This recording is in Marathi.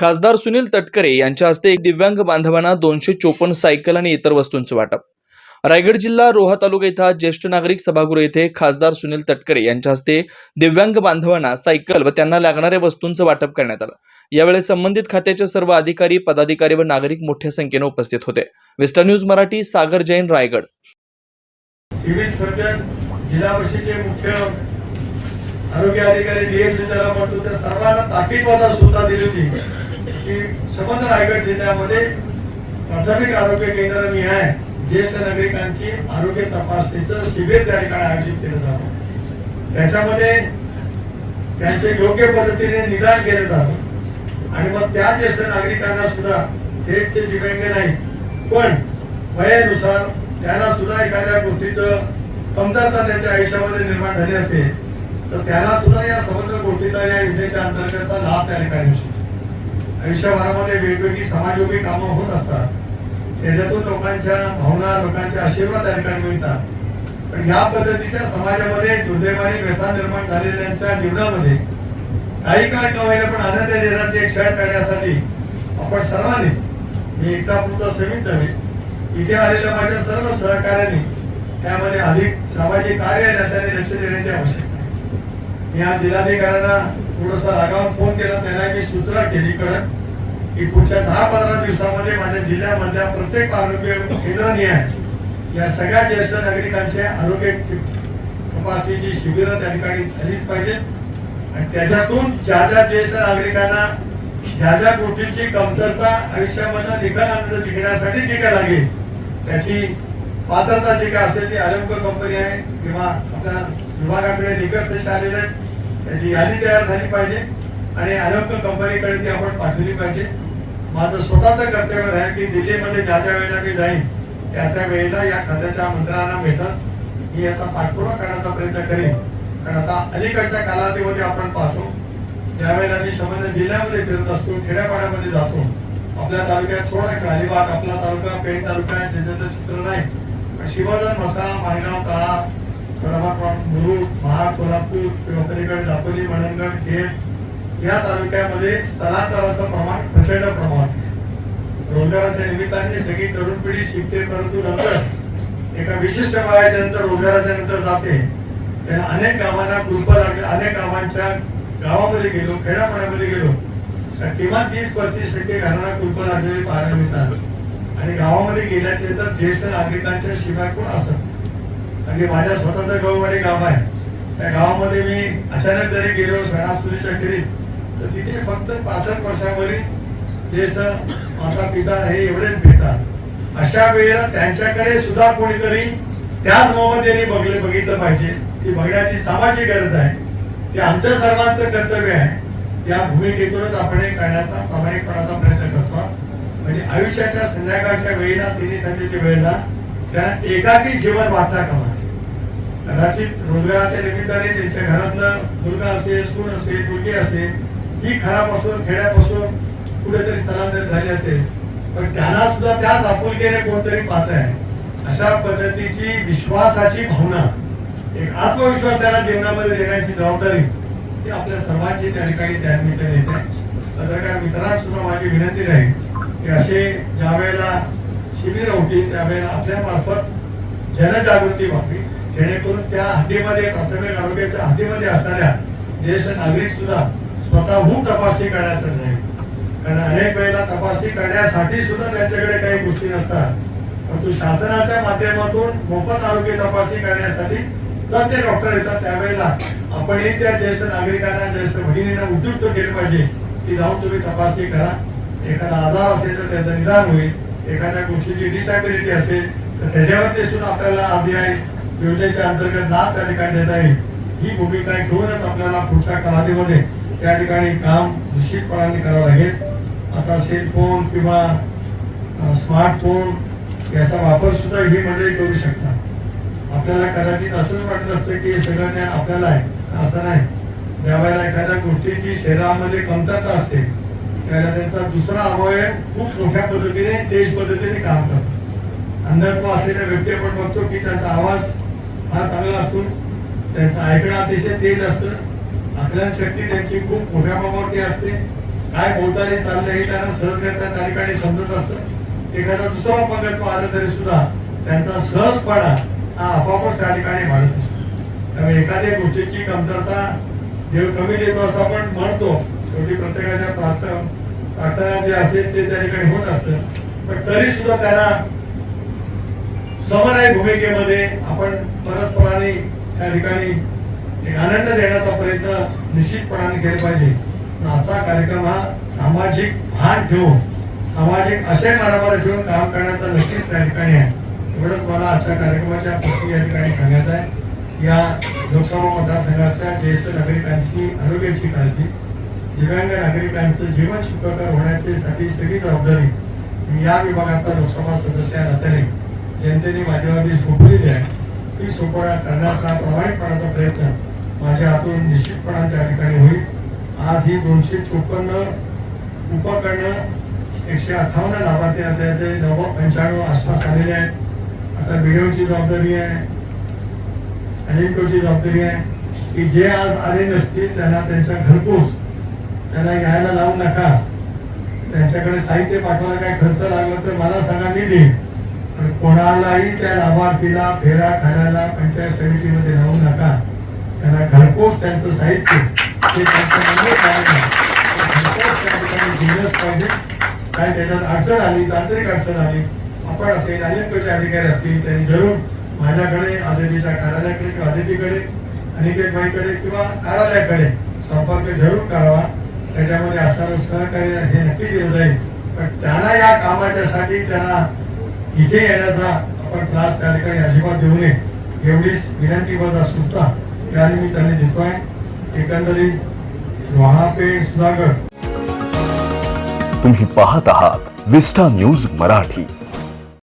खासदार सुनील तटकरे यांच्या हस्ते एक दिव्यांग बांधवांना दोनशे चोपन्न सायकल आणि इतर वस्तूंचं वाटप. रायगड जिल्हा रोहा तालुका इथं ज्येष्ठ नागरिक सभागृह येथे खासदार सुनील तटकरे यांच्या हस्ते दिव्यांग बांधवांना सायकल व त्यांना लागणाऱ्या वस्तूंचं वाटप करण्यात आलं. यावेळी संबंधित खात्याचे सर्व अधिकारी पदाधिकारी व नागरिक मोठ्या संख्येने उपस्थित होते. Western news Marathi Sagar Jain Raigad. Civil surgeon जिल्हा परिषदेचे मुख्य आरोग्य अधिकारी सर्वांना ताकीद सुद्धा दिली होती. की संबंध रायगड जिल्ह्यामध्ये प्राथमिक आरोग्य केंद्र मी आहे. ज्येष्ठ नागरिकांची आरोग्य तपासणीचं शिबिर त्या ठिकाणी आयोजित केलं जातं. त्याच्यामध्ये त्यांचे योग्य पद्धतीने निदान केलं जातं. आणि मग त्या ज्येष्ठ नागरिकांना सुद्धा थेट ते दिव्यांग नाही पण वयानुसार त्यांना सुद्धा एखाद्या गोष्टीचं कमतरता त्यांच्या आयुष्यामध्ये निर्माण झाली असेल तर त्यांना सुद्धा या संबंध गोष्टीचा या योजनेच्या अंतर्गतचा लाभ त्या ठिकाणी होऊ शकतो. आयुष्यभरामध्ये वेगवेगळी समाजयोगी कामं होत असतात. त्याच्यातून लोकांच्या भावना लोकांचे आशीर्वाद त्या ठिकाणी मिळतात. पण या पद्धतीच्या समाजामध्ये दुर्दैवाने व्यथा निर्माण झालेल्यांच्या जीवनामध्ये काही काळ कमाईला पण आनंद देण्याचे एक क्षण करण्यासाठी आपण सर्वांनीच मी एकटा पुरता श्रमिक नव्हे इथे आलेल्या माझ्या सर्व सहकार्याने त्यामध्ये अधिक सामाजिक कार्य आहे लक्ष देण्याची आवश्यकता आहे. मी आज जिल्हाधिकाऱ्यांना थोडस रागावून फोन केला त्याला मी सूचना केली कडक की पुढच्या दहा पंधरा दिवसामध्ये माझ्या जिल्ह्यामधल्या प्रत्येक आरोग्य केंद्रांनी आहे या सगळ्या ज्येष्ठ नागरिकांचे आरोग्य तपासणीची शिबिरं त्या ठिकाणी झालीच पाहिजे. आणि त्याच्यातून ज्या ज्या ज्येष्ठ नागरिकांना ज्या ज्या गोष्टींची कमतरता आयुष्यामधला निकाल आनंद जिंकण्यासाठी जी काय लागेल त्याची पात्रता जी काय असेल ती आरोग्य कंपनी आहे. किंवा आपल्या विभागाकडे निकष तसे आलेले आहेत. त्याची यादी तयार झाली पाहिजे आणि आरोग्य कंपनीकडे ती आपण पाठवली पाहिजे. माझं स्वतःचं कर्तव्य आहे की दिल्लीमध्ये ज्या ज्या वेळेला मी जाईन त्या त्या वेळेला या खात्याच्या मंत्र्यांना भेटत मी याचा पाठपुरावा करण्याचा प्रयत्न करेन. कारण आता अलीकडच्या कालावधीमध्ये आपण पाहतो ज्यावेळेला मी संबंध जिल्ह्यामध्ये फिरत असतो खेड्यापाड्यामध्ये जातो आपल्या तालुक्यात सोडा आहे अलिबाग आपला तालुका पेण तालुका आहे चित्र नाही. पण शिवधन मसाला माणगाव तळा थोडाफार मुरुड महाड सोलापूर दापोली खेड या तालुक्यामध्ये स्थलांतराचं प्रमाण प्रचंड प्रमाणात आहे रोजगाराच्या निमित्ताने सगळी तरुण पिढी शिकते परंतु नंतर एका विशिष्ट वयाच्या नंतर रोजगाराच्या नंतर जाते त्यांना अनेक कामांना कुलप लागले अनेक गावांच्या गावामध्ये गेलो खेड्यापाड्यामध्ये गेलो. किमान तीस पस्तीस टक्के घरांना कुलप लागलेले पाहायला मिळतात आणि गावामध्ये गेल्याचे तर ज्येष्ठ नागरिकांच्या शिवाय कोण असतात अगदी माझ्या स्वतःचं गववाडी गाव आहे. त्या गावामध्ये मी अचानक जरी गेलो सणासुरीच्या खेरीत तर तिथे फक्त पासष्ट वर्षावरील ज्येष्ठ माता पिता हे एवढेच भेटतात. अशा वेळेला त्यांच्याकडे सुद्धा कोणीतरी त्याच मोबदल्याने बघले बघितलं पाहिजे. ती बघण्याची सामाजिक गरज आहे. ते आमच्या सर्वांचं कर्तव्य आहे. या भूमिकेतूनच आपण हे करण्याचा प्रामाणिकपणाचा प्रयत्न करतो. म्हणजे आयुष्याच्या संध्याकाळच्या वेळेला तिन्ही संध्याच्या वेळेला त्यांना एकाकी जीवन वाचता कामा कदाचित रोजगाराच्या निमित्ताने त्यांच्या घरातलं मुलगा असेल सून असेल मुलगी असेल ती खरापासून खेड्यापासून कुठेतरी स्थलांतरित झाली असेल पण त्यांना सुद्धा त्याच आपुलकीने कोणतरी पाहत आहे अशा पद्धतीची विश्वासाची भावना एक आत्मविश्वास त्याला जीवनामध्ये देण्याची जबाबदारी ही आपल्या सर्वांची त्या ठिकाणी त्या निमित्ताने येते. पत्रकार मित्रांना सुद्धा माझी विनंती राहील की असे ज्या वेळेला शिबिर होतील त्यावेळेला आपल्या मार्फत जनजागृती व्हावी. जेणेकरून त्या हद्दीमध्ये प्राथमिक आरोग्याच्या हद्दीमध्ये असणाऱ्या ज्येष्ठ नागरिक सुद्धा स्वतःहून तपासणी करण्यासाठी जाईल कारण अनेक वेळेला तपासणी करण्यासाठी सुद्धा त्यांच्याकडे काही गोष्टी नसतात. परंतु शासनाच्या माध्यमातून मोफत आरोग्य तपासणी करण्यासाठी तज्ञ डॉक्टर येतात. त्यावेळेला आपणही त्या ज्येष्ठ नागरिकांना ज्येष्ठ भगिनींना उद्युक्त केले पाहिजे की जाऊन तुम्ही तपासणी करा. एखादा आजार असेल तर त्याचं निदान होईल. एखाद्या गोष्टीची डिसॅबिलिटी असेल तर त्याच्यावरती सुद्धा आपल्याला आधी आहे योजनेच्या अंतर्गत लाभ त्या ठिकाणी देता येईल ही भूमिका घेऊनच आपल्याला पुढच्या कालावधीमध्ये त्या ठिकाणी काम निश्चितपणाने करावं लागेल. आता सेलफोन किंवा स्मार्टफोन याचा वापर सुद्धा ही मंडळी करू शकतात. आपल्याला कदाचित असंच वाटत असतं की सगळं ज्ञान आपल्याला आहे असं नाही. ज्या वेळेला एखाद्या गोष्टीची शरीरामध्ये कमतरता असते त्यावेळेला त्यांचा दुसरा अवयव खूप मोठ्या पद्धतीने तेज पद्धतीने काम करतो. अंधत्व असलेल्या व्यक्ती आपण बघतो की त्यांचा आवाज फार चांगला असतो. त्यांचं ऐकणं अतिशय तेज असतं. आकलन शक्ती त्यांची खूप मोठ्या प्रमाणावरती असते. काय बोलताना चाललंय हे त्यांना सहजगत्या त्या ठिकाणी समजत असतं. एखादा दुसरा अपंगत्व आलं तरी सुद्धा त्यांचा सहजपणा हा आपोआपच त्या ठिकाणी वाढत असतो. त्यामुळे एखाद्या गोष्टीची कमतरता जेव्हा कमी देतो असं आपण म्हणतो. शेवटी प्रत्येकाच्या प्रार्थना प्रार्थना जे असते ते त्या ठिकाणी होत असतं. पण तरी सुद्धा त्यांना समन्वय भूमिकेमध्ये आपण परस्पराने त्या ठिकाणी एक आनंद देण्याचा प्रयत्न निश्चितपणाने केला पाहिजे. आजचा कार्यक्रम हा सामाजिक भान ठेवून सामाजिक असे मनावर ठेवून काम करण्याचा नक्कीच त्या ठिकाणी आहे. एवढंच मला आजच्या कार्यक्रमाच्या पक्षी या ठिकाणी सांगायचं आहे. या लोकसभा मतदारसंघातल्या ज्येष्ठ नागरिकांची आरोग्याची काळजी दिव्यांग नागरिकांचं जीवन सुखकर होण्याची साठी सगळी जबाबदारी या विभागाचा लोकसभा सदस्य या नात्याने जनतेने माझ्यावरती सोपलेली आहे. ती सोपवण्या करण्याचा प्रामाणिकपणाचा प्रयत्न माझ्या हातून निश्चितपणाने त्या ठिकाणी होईल. आज ही दोनशे चोपन्न उपकरणं एकशे अठ्ठावन्न लाभार्थी त्याचे नव्वद पंच्याण्णव आसपास आलेले आहेत. आता व्हिडिओची जबाबदारी आहे. अनेकोची जबाबदारी आहे. की जे आज आले नसतील त्यांना त्यांच्या घरपोच त्यांना यायला लावू नका. त्यांच्याकडे साहित्य पाठवायला काय खर्च लागला तर मला सांगा मी देईन. कोणालाही त्या लाभार्थीला फेरा खाण्याला पंचायत समितीमध्ये राहू नका. त्याला घरपोच त्यांचं साहित्य ते त्यांचं नंबर पाहिजे. काय त्याच्यात अडचण आली तांत्रिक अडचण आली आपण असेल अनेक अधिकारी असतील त्यांनी जरूर माझ्याकडे आदितीच्या कार्यालयाकडे किंवा आदितीकडे अनिकेत भाईकडे किंवा कार्यालयाकडे संपर्क जरूर करावा. त्याच्यामध्ये असणारं सहकार्य हे नक्की दिलं जाईल. पण त्यांना या कामाच्यासाठी त्यांना इथे येण्याचा आपण त्रास त्या ठिकाणी अजिबात देऊ नये. एवढीच विनंती बद्दल सुद्धा त्या निमित्ताने देतोय. एकंदरीत महापेठ सुधागड तुम्ही पाहत आहात विस्टा न्यूज मराठी.